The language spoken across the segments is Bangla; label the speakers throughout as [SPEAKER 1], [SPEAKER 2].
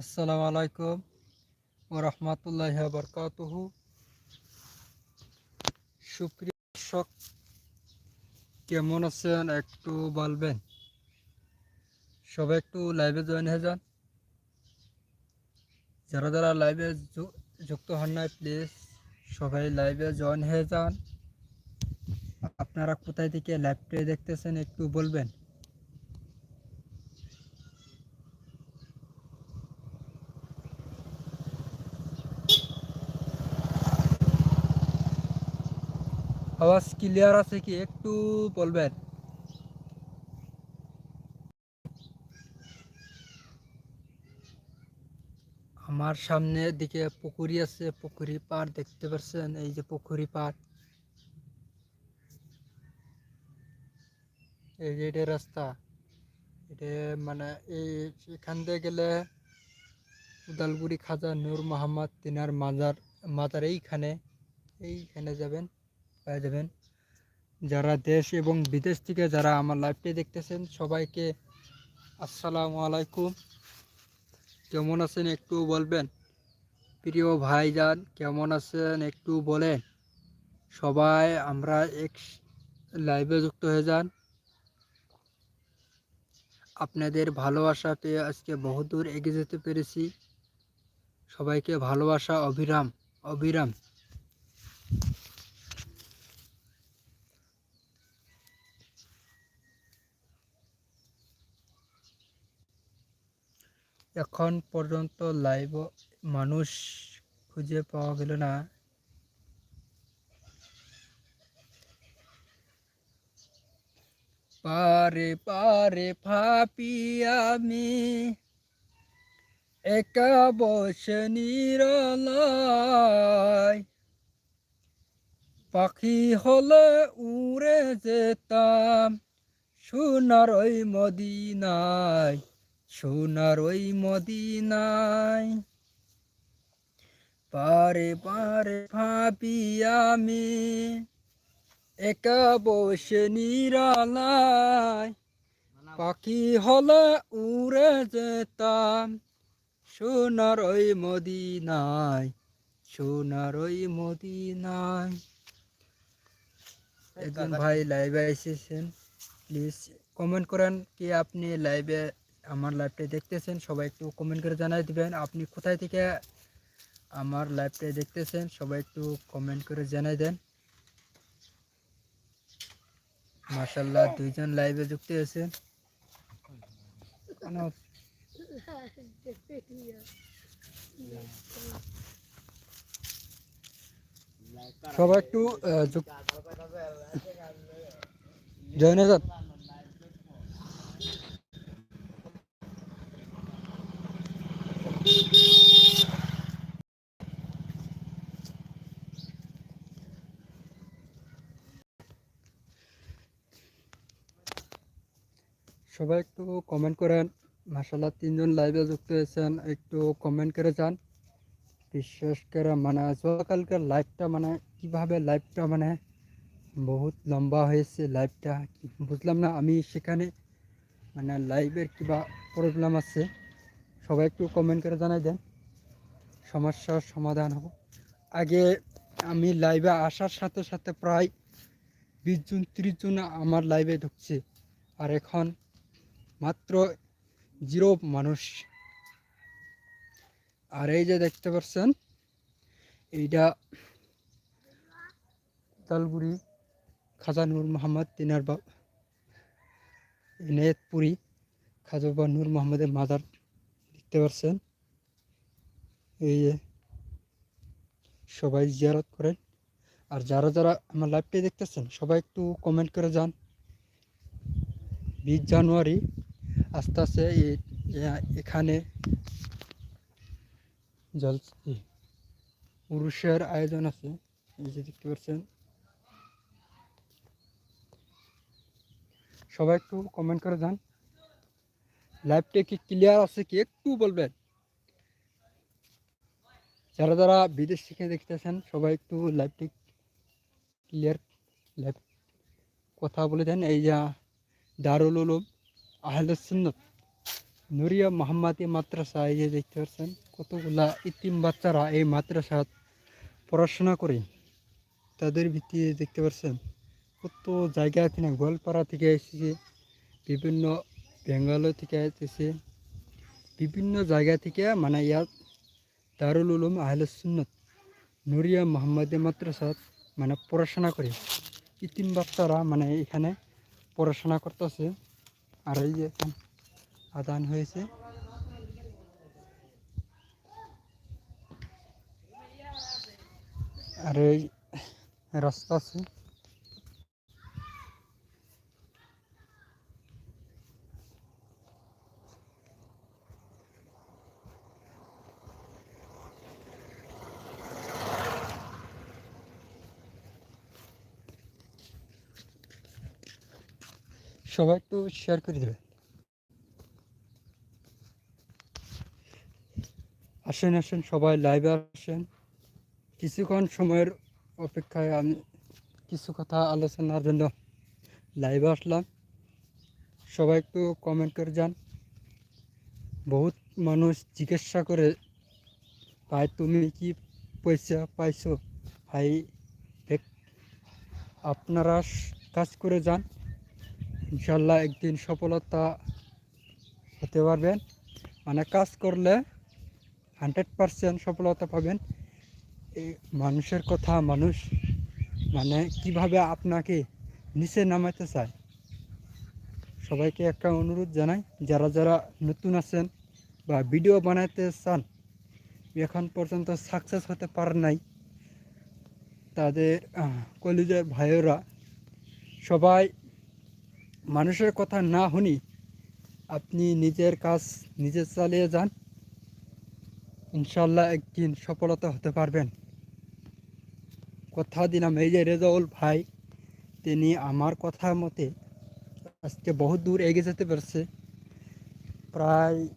[SPEAKER 1] আসসালামু আলাইকুম ও রহমতুল্লাহ বরকাতুহু। সুপ্রিয় দর্শক, কেমন আছেন একটু বলবেন? সবাই একটু লাইভে জয়েন হয়ে যান। যারা যারা লাইভে যুক্ত হন নাই প্লিজ সবাই লাইভে জয়েন হয়ে যান। আপনারা কোথায় থেকে লাইভটা দেখতেছেন একটু বলবেন। আওয়াজ ক্লিয়ার আছে কি? একটু বলবেন। আমার সামনে দিকে পুকুরি আছে, পুকুরি পাড় দেখতে পাচ্ছেন এই যে পুকুরি পাড়। এই যে এটা রাস্তা। এটা মানে এই এখান দিয়ে গেলে উদালগুড়ি খাজা নূর মোহাম্মদ তিনার মাজার মাজার এইখানে এইখানে যাবেন। পেয়ে যাবেন। যারা দেশ এবং বিদেশ থেকে যারা আমার লাইভটি দেখতেছেন, সবাইকে আসসালামু আলাইকুম। কেমন আছেন একটু বলবেন? প্রিয় ভাইজান, কেমন আছেন একটু বলেন? সবাই আমরা এক লাইভে যুক্ত হয়ে যান। আপনাদের ভালোবাসা পেয়ে আজকে বহুদূর এগিয়ে যেতে পেরেছি। সবাইকে ভালোবাসা, অবিরাম অবিরাম। এখন পর্যন্ত লাইভ মানুষ খুঁজে পাওয়া গেল না। পারে পারে ফাপি আমি, একা বসে নিরলায়। পাখি হলে উড়ে যেতাম, সোনার ওই মদিনায়। সোনার ওই মদিনায়। পারে পারে ভাবি আমি একা বসে নিরালায়। পাখি হলে উড়ে যেতাম সোনার ওই মদিনায় সোনার ওই মদিনায়। একজন ভাই লাইভে এসেছেন। প্লিজ কমেন্ট করেন কি আপনি লাইভে আমার লাইভটা দেখতেছেন, সবাই একটু কমেন্ট করে জানাই দিবেন। আপনি কোথায় থেকে আমার লাইভটা দেখতেছেন, সবাই একটু কমেন্ট করে জানাই দেন। মাশাল্লাহ দুইজন লাইভে যুক্ত আছেন। সবাই একটু জয়েন হয়ে সবাই একটু কমেন্ট করেন। মাসাল্লাহ তিনজন লাইভে যুক্ত হয়েছেন, একটু কমেন্ট করে যান। বিশেষ করে মানে সকালকার লাইভটা মানে কীভাবে লাইভটা মানে বহুত লম্বা হয়েছে লাইভটা বুঝলাম না। আমি সেখানে মানে লাইভের কিবা প্রবলেম আছে। সবাই একটু কমেন্ট করে জানাই দেন। সমস্যার সমাধান হবে। আগে আমি লাইভে আসার সাথে সাথে প্রায় বিশ জন, ত্রিশ জন আমার লাইভে ঢুকছে। আর এখন মাত্র জিরো মানুষ। আর এই যে দেখতে পাচ্ছেন এইটা তালগুড়ি খাজা নূর মোহাম্মদ, তিনার বা নেতপুরি খাজা বা নূর মোহাম্মদের মাদার দেখতে পাচ্ছেন এই যে সবাই জিয়ারত করেন। আর যারা যারা আমার লাইভটি দেখতেছেন, সবাই একটু কমেন্ট করে যান। বিশ জানুয়ারি আস্তে আস্তে এখানে জল পুরুষের আয়োজন আছে। এই যে দেখতে পাচ্ছেন সবাই একটু কমেন্ট করে যান। লাইভটা কি ক্লিয়ার আছে কি একটু বলবেন? যারা যারা বিদেশ থেকে দেখতেছেন, সবাই একটু লাইভটি ক্লিয়ার লাইভ কথা বলে দেন। এই যা দারুল উলুম, আহলে সুন্নত, নুরিয়া মোহাম্মদী মাদ্রাসা, এই যে দেখতে পাচ্ছেন, কতগুলা ইতিম বাচ্চারা এই মাদ্রাসা পড়াশোনা করে। তাদের ভিত্তিতে দেখতে পাচ্ছেন, কত জায়গা থেকে গোয়ালপাড়া থেকে এসেছে, বিভিন্ন বেঙ্গালোর থেকে এসেছে বিভিন্ন জায়গা থেকে মানে ইয়ার দারুল উলুম আহলে সুন্নত নুরিয়া মোহাম্মদী মাদ্রাসা মানে পড়াশোনা করে। ইতিম বাচ্চারা মানে এখানে পড়াশোনা করতেছে। আর এই যে আদান হয়েছে। আর এই রাস্তা আছে। সবাই একটু শেয়ার করে দেবে। আসেন আসেন, সবাই লাইভে আসেন। কিছুক্ষণ সময়ের অপেক্ষায় আমি কিছু কথা আলোচনার জন্য লাইভে আসলাম। সবাই একটু কমেন্ট করে যান। বহুত মানুষ জিজ্ঞাসা করে, ভাই, তুমি কি পয়সা পাইছো? ভাই আপনারা কাজ করে যান। ইনশাল্লাহ একদিন সফলতা হতে পারবেন। মানে কাজ করলে হান্ড্রেড পারসেন্ট সফলতা পাবেন। এই মানুষের কথা মানুষ মানে কীভাবে আপনাকে নিচে নামাতে চায়। সবাইকে একটা অনুরোধ জানাই, যারা যারা নতুন আছেন বা ভিডিও বানাতে চান, এখন পর্যন্ত সাকসেস হতে পারেন নাই, তাদের কলেজের ভাইয়েরা সবাই মানুষের কথা না শুনি আপনি নিজের কাজ নিজে চালিয়ে যান ইনশাল্লাহ একদিন সফলতা হতে পারবেন। কথা দিলাম, এই যে রেজাউল ভাই, তিনি আমার কথা মতে আজকে বহু দূর এগিয়ে যেতে পারছে। প্রায়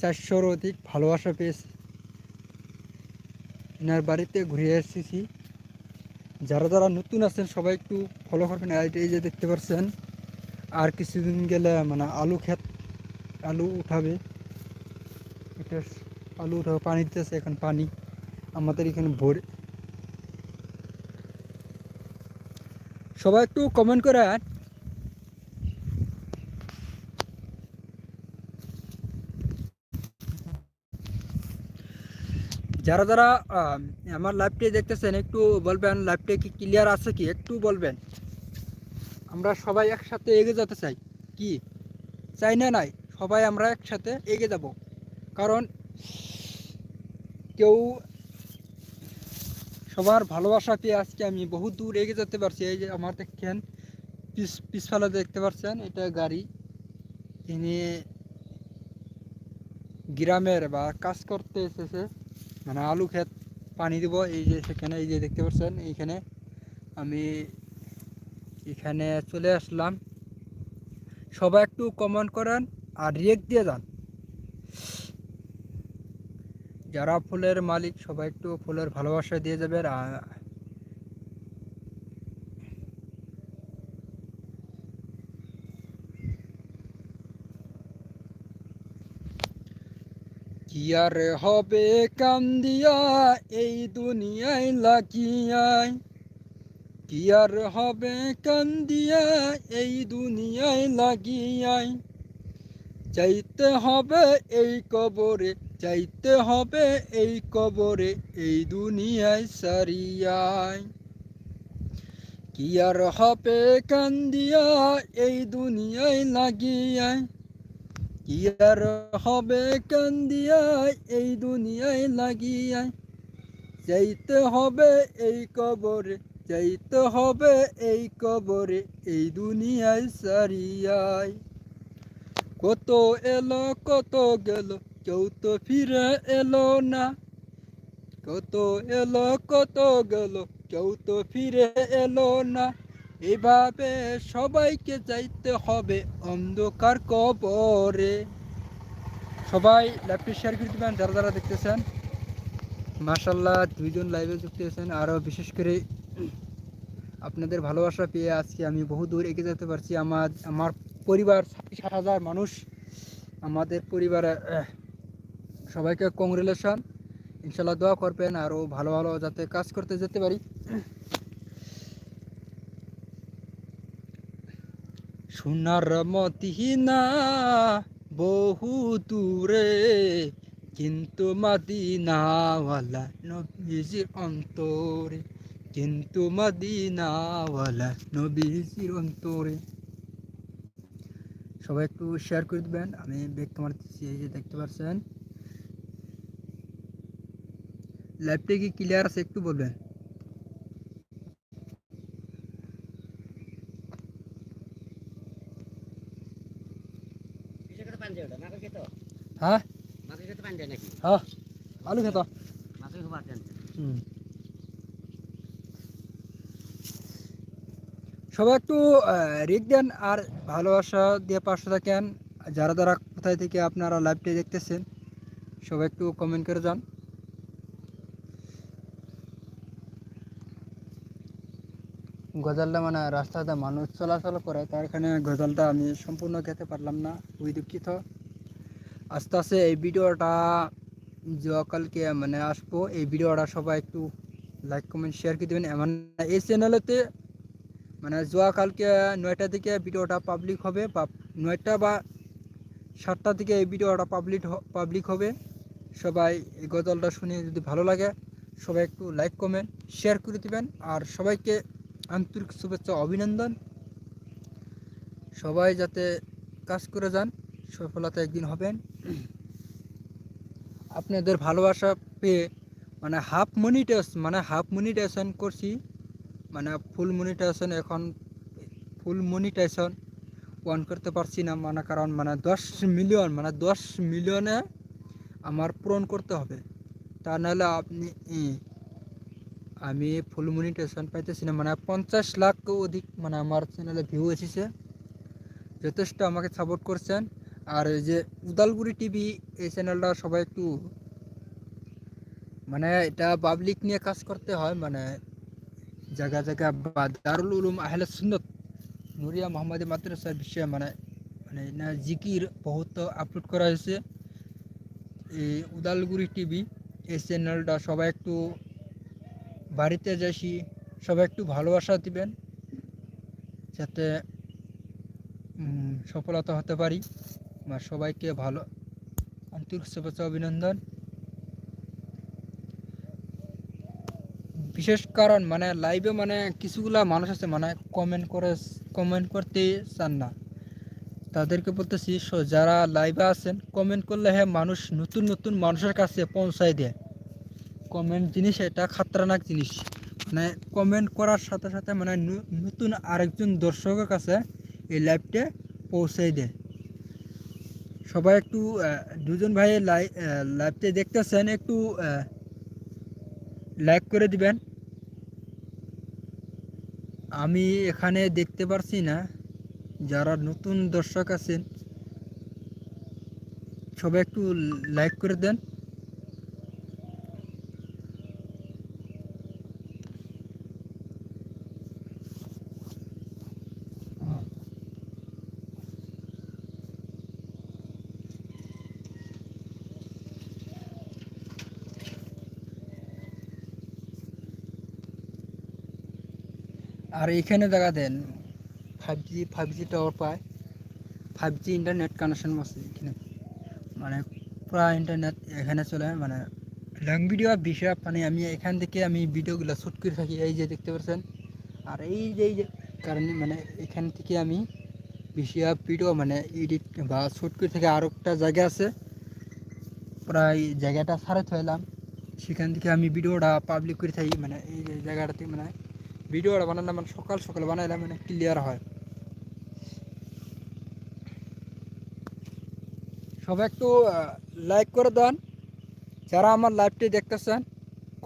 [SPEAKER 1] চারশোর অধিক ভালোবাসা পেয়েছে। এনার বাড়িতে ঘুরে এসেছি। যারা যারা নতুন আছেন, সবাই একটু ফলো করবেন এই যে দেখতে পাচ্ছেন আর কিছুদিন গেলে মানে আলু ক্ষেত আলু উঠাবে। এটা আলু উঠাবে, পানি দিতেছে এখন পানি। আমাদের এখানে ভরে। সবাই একটু কমেন্ট করে যারা যারা আমার লাইভটি দেখতেছেন, একটু বলবেন লাইভটা কি ক্লিয়ার আছে কি? একটু বলবেন। আমরা সবাই একসাথে এগিয়ে যেতে চাই। কি? চাই না নাই? সবাই আমরা একসাথে এগিয়ে যাব। কারণ কেউ সবার ভালোবাসা পেয়ে আজকে আমি বহু দূর এগিয়ে যেতে পারছি। এই যে আমার দেখেন পিস পিছফালে দেখতে পাচ্ছেন? এটা গাড়ি। তিনি গ্রামের বা কাজ করতে এসেছে মানে আলু ক্ষেত পানি দিব, এই যে সেখানে, এই যে দেখতে পাচ্ছেন, এইখানে আমি এখানে চলে আসলাম। সবাই একটু কমেন্ট করেন আর রেক দিয়ে যান। যারা ফুলের মালিক, সবাই একটু ফুলের ভালোবাসা দিয়ে যাবে আর আর হবে কান্দিয়া, এই দুনিয়ায় লাগিয়ায় কি আর হবে কান্দিয়া, এই দুনিয়ায় লাগিয়ায় চাইতে হবে এই কবরে চাইতে হবে এই কবরে, এই দুনিয়ায় সারিয়ায় কি আর হবে কান্দিয়া, এই দুনিয়ায় লাগিয়ায় আর হবে কান্দিয়া এই দুনিয়ায় লাগিয়ায়। চাইতে হবে এই কবরে চাইতে হবে এই কবরে, এই দুনিয়ায় সারিয়ায়। কত এলো, কত গেল, কেউ তো ফিরে এলো না। কত এলো, কত গেল, কেউ তো ফিরে এলো না। এভাবে সবাইকে যাইতে হবে অন্ধকার কবরে। সবাই লাইভটি শেয়ার করে দেবেন, যারা যারা দেখতেছেন। মাশাল্লাহ দুইজন লাইভে যুক্ত হয়েছেন। আরও বিশেষ করে আপনাদের ভালোবাসা পেয়ে আজকে আমি বহু দূর এগিয়ে যেতে পারছি। আমার আমার পরিবার ছাব্বিশ হাজার মানুষ। আমাদের পরিবারে সবাইকে কংগ্রেলেশন ইনশাল্লাহ দোয়া করবেন আরও ভালো ভালো যাতে কাজ করতে যেতে পারি। সোনার মতিনা বহু দূরে, কিন্তু মদিনাওয়ালা নবীজির অন্তরে, কিন্তু মদিনাওয়ালা নবীজির অন্তরে। সবাই একটু শেয়ার করে দেবেন, আমি ব্যক্ত মারতেছি, এই যে দেখতে পাচ্ছেন। লাইভটা কি ক্লিয়ার আছে একটু বলবেন
[SPEAKER 2] কিসের পানি দেয় ওটা মাছের খেত
[SPEAKER 1] হ্যাঁ? হ্যাঁ। আলু খেত। সবাই একটু রিক দেন আর ভালোবাসা দিয়ে পাশে থাকেন। যারা যারা কোথায় থেকে আপনারা লাইভটি দেখতেছেন সবাই একটু কমেন্ট করে যান। গজালটা মানে রাস্তাতে মানুষ চলাচল করে তার এখানে গজালটা আমি সম্পূর্ণ খেতে পারলাম না। ওই দুঃখিত আস্তে আস্তে এই ভিডিওটা কালকে মানে আসব, এই ভিডিওটা সবাই একটু লাইক কমেন্ট শেয়ার করে দেবেন। এমন এই চ্যানেলেতে মানে কালকে নয়টা থেকে ভিডিওটা পাবলিক হবে বা নয়টা বা সাতটা থেকে এই ভিডিওটা পাবলিক পাবলিক হবে, সবাই এই গজলটা শুনে যদি ভালো লাগে, সবাই একটু লাইক কমেন্ট শেয়ার করে দেবেন। আর সবাইকে আন্তরিক শুভেচ্ছা, অভিনন্দন। সবাই যাতে কাজ করে যান সফলতা একদিন হবেন। আপনাদের ভালোবাসা পেয়ে মানে হাফ মনিটাইজ মানে হাফ মনিটাইজেশন করছি। মানে ফুল মনিটাইজেশন এখন ফুল মনিটাইজেশন অন করতে পারছি না। মানে কারণ মানে দশ মিলিয়ন মানে দশ মিলিয়নে আমার পূরণ করতে হবে। তা নাহলে আপনি আমি ফুল মনিটাইজেশন পাইতেছি না। মানে পঞ্চাশ লাখ অধিক মানে আমার চ্যানেলে ভিউ এসেছে। যথেষ্ট আমাকে সাপোর্ট করছেন। আর এই যে উদালগুড়ি টিভি এই চ্যানেলটা সবাই একটু মানে এটা পাবলিক নিয়ে কাজ করতে হয় মানে জায়গা জায়গা বা দারুল উলুম আহলে সুন্নত নুরিয়া মোহাম্মদ মাদ্রাসার বিষয়ে মানে মানে না জিকির বহুত আপলোড করা হয়েছে। এই উদালগুড়ি টিভি এই চ্যানেলটা সবাই একটু বাড়িতে যাসি সবাই একটু ভালোবাসা দিবেন, যাতে সফলতা হতে পারি। বা সবাইকে ভালো আন্তরিক শুভেচ্ছা, অভিনন্দন। বিশেষ কারণ মানে লাইভে মানে কিছুগুলা মানুষ আছে মানে কমেন্ট করে কমেন্ট করতে চান না। তাদেরকে বলতেছি যারা লাইভে আছেন কমেন্ট করলে হ্যাঁ মানুষ নতুন নতুন মানুষের কাছে পৌঁছায় দেয়। কমেন্ট জিনিস, এটা খাতরানাক জিনিস। মানে কমেন্ট করার সাথে সাথে মানে নতুন আরেকজন দর্শকের কাছে এই লাইভটা পৌঁছাই দেয়। সবাই একটু দুজন ভাই লাই লাইভটা দেখতেছেন, একটু লাইক করে দিবেন। আমি এখানে দেখতে পারছি না, যারা নতুন দর্শক আছেন, সবাই একটু লাইক করে দেন। আর এখানে দেখা দেন five G five G tower পায়। ফাইভ জি ইন্টারনেট কানেকশন আছে এখানে। মানে পুরা ইন্টারনেট এখানে চলে মানে লং ভিডিও বিষয় মানে আমি এখান থেকে আমি ভিডিওগুলো শ্যুট করে থাকি, এই যে দেখতে পাচ্ছেন। আর এই যে এই যে কারণে মানে এখান থেকে আমি বিষয় ভিডিও মানে এডিট বা শ্যুট করে থাকি আরও একটা জায়গা আছে। প্রায় জায়গাটা সারে থইলাম সেখান থেকে আমি ভিডিওটা পাবলিক করে থাকি মানে এই যে জায়গাটাতে মানে ভিডিওটা বানালে মানে সকাল সকাল বানাইলে মানে ক্লিয়ার হয়। সবাই একটু লাইক করে দেন। যারা আমার লাইভটি দেখতেছেন,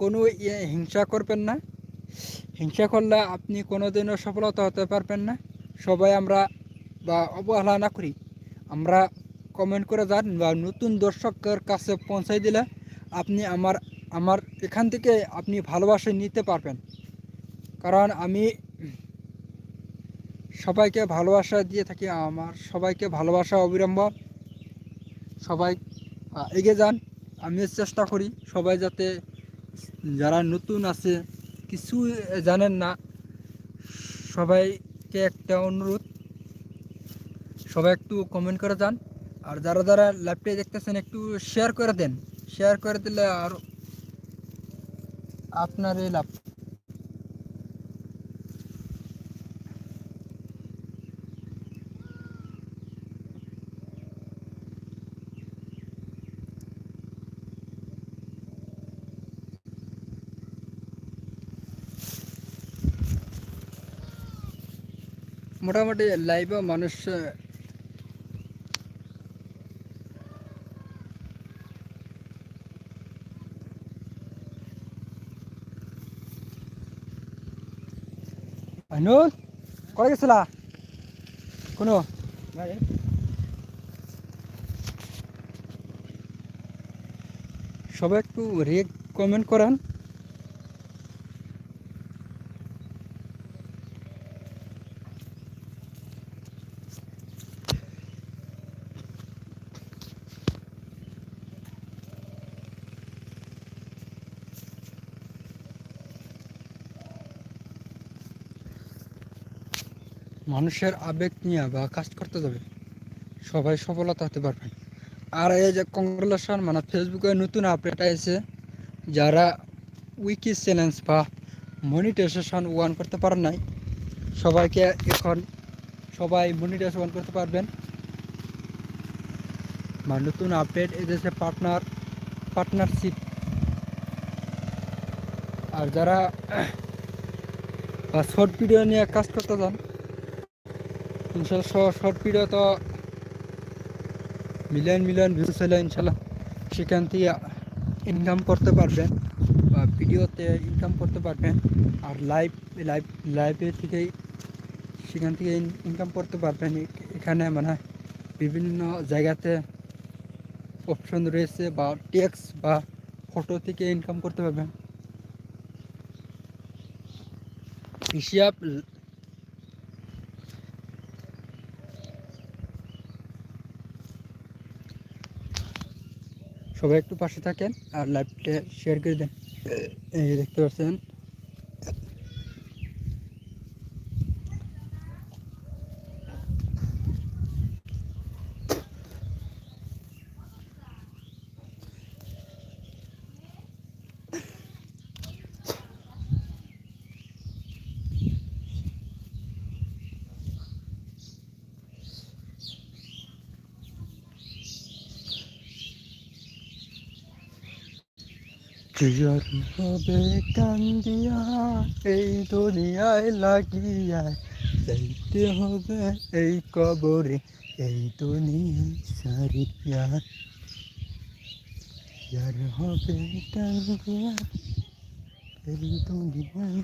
[SPEAKER 1] কোনো ইয়ে হিংসা করবেন না। হিংসা করলে আপনি কোনোদিনও সফলতা হতে পারবেন না। সবাই আমরা, বা অবহেলা না করি। আমরা কমেন্ট করে যান, বা নতুন দর্শকের কাছে পৌঁছাই দিলে আপনি আমার আমার এখান থেকে আপনি ভালোবাসা নিতে পারবেন। কারণ আমি সবাইকে ভালোবাসা দিয়ে থাকি, আমার সবাইকে ভালোবাসা অবিলম্বন সবাই এগিয়ে যান। আমিও চেষ্টা করি সবাই যাতে যারা নতুন আছে, কিছু জানেন না, সবাইকে একটা অনুরোধ, সবাই একটু কমেন্ট করে যান। আর যারা যারা লাইভটা দেখতেছেন, একটু শেয়ার করে দেন। শেয়ার করে দিলে আর আপনারই লাভ মোটামুটি লাইভে মানুষ আইনুল কয় গেছিলা? কোনো? সবাই একটু রেক কমেন্ট করেন। মানুষের আবেগ নিয়ে বা কাজ করতে যাবে, সবাই সফলতা হতে পারবেন আর এই যে কংগ্রেলেশন মানে ফেসবুকে নতুন আপডেট আছে যারা উইকি চ্যালেঞ্জ বা মনিটাইজেশন ওয়ান করতে পারেন নাই, সবাইকে এখন সবাই মনিটাইজেশন ওয়ান করতে পারবেন। বা নতুন আপডেট এদেশে পার্টনার পার্টনারশিপ আর যারা শর্ট ভিডিও নিয়ে কাজ করতে চান ইনশাল্লাহ শর্ট ভিডিও তো মিলিয়ন মিলিয়ন ভিউজ ইনশাল্লাহ সেখান থেকে ইনকাম করতে পারবেন বা ভিডিওতে ইনকাম করতে পারবেন আর লাইভ লাইভ লাইভে থেকেই সেখান থেকে ইনকাম করতে পারবেন। এখানে মানে বিভিন্ন জায়গাতে অপশন রয়েছে বা টেক্স বা ফটো থেকে ইনকাম করতে পারবেন। হিসাব সবাই একটু পাশে থাকেন আর লাইভটা শেয়ার করে দেন। এই দেখতে পাচ্ছেন হবে কান্দিয়া, এই দুনিয়ায় লাগিয়া যাইতে হবে এই কবরে, এই দুনিয়ায় সারিয়া। যার হবে কান্দিয়া এই দুনিয়ায়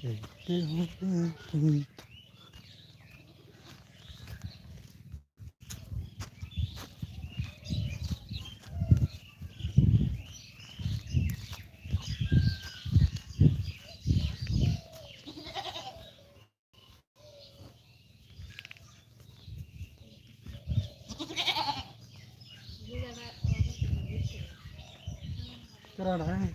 [SPEAKER 1] যাইতে হবে এই কেরাড়া হ্যাঁ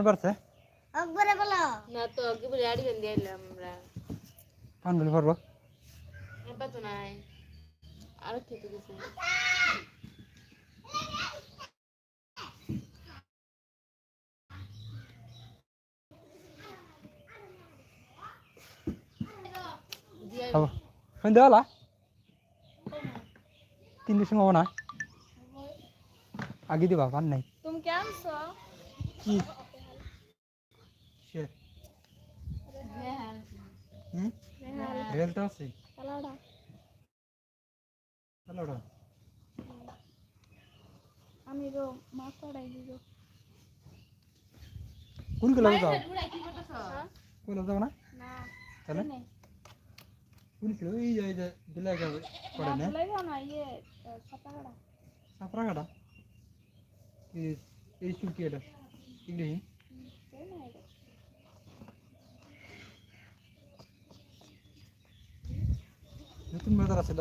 [SPEAKER 1] পান পারছে
[SPEAKER 3] একবারে বলো।
[SPEAKER 4] না তো আগে বলে আড়ি গান দিয়ে এলাম আমরা।
[SPEAKER 1] পান বলে পারব
[SPEAKER 4] আব্বা তো নাই। আর গেছে? দিয়ে
[SPEAKER 1] খাব। সন্ধ্যাবেলা? তিনটের সময় হব না? আগে দিবা পান নাই।
[SPEAKER 3] তুমি কেমছো
[SPEAKER 1] কি? হুম রেলটা আছে।
[SPEAKER 3] কালাডা।
[SPEAKER 1] হ্যালোটা
[SPEAKER 3] আমি গো মাছ পড়াই দিব
[SPEAKER 1] কোন ক্লাবে যাও? কোন যাব না?
[SPEAKER 3] না
[SPEAKER 1] তাহলে? কোন কিলো এই যে যে পড়ে না?
[SPEAKER 3] না ইয়ে
[SPEAKER 1] এই এই এটা?
[SPEAKER 3] না এটা।
[SPEAKER 1] নতুন বাজার আছে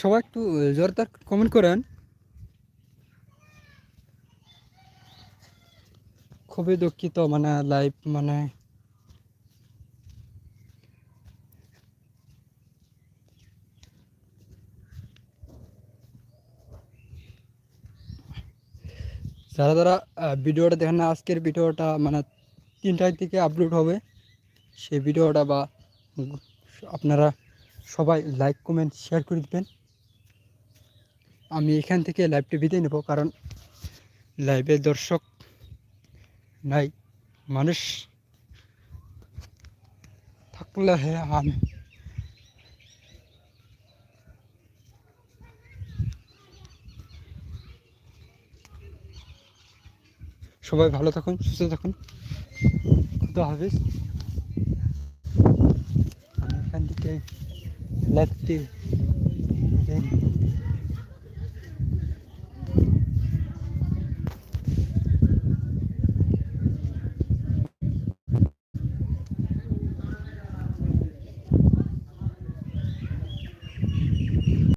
[SPEAKER 1] সবাই একটু জোরদার কমেন্ট করেন। খুবই দুঃখিত মানে লাইভ মানে। যারা যারা ভিডিওটা দেখেন না, আজকের ভিডিওটা মানে তিনটার দিকে আপলোড হবে। সেই ভিডিওটা বা, আপনারা সবাই লাইক কমেন্ট শেয়ার করে দেবেন। আমি এখান থেকে লাইভটা বিদায় নেব, কারণ লাইভে দর্শক নাই, মানুষ থাকলে আমি সবাই ভালো থাকুন, সুস্থ থাকুন। খুদা হাফিজ। আমি এখান থেকে লাইভটি।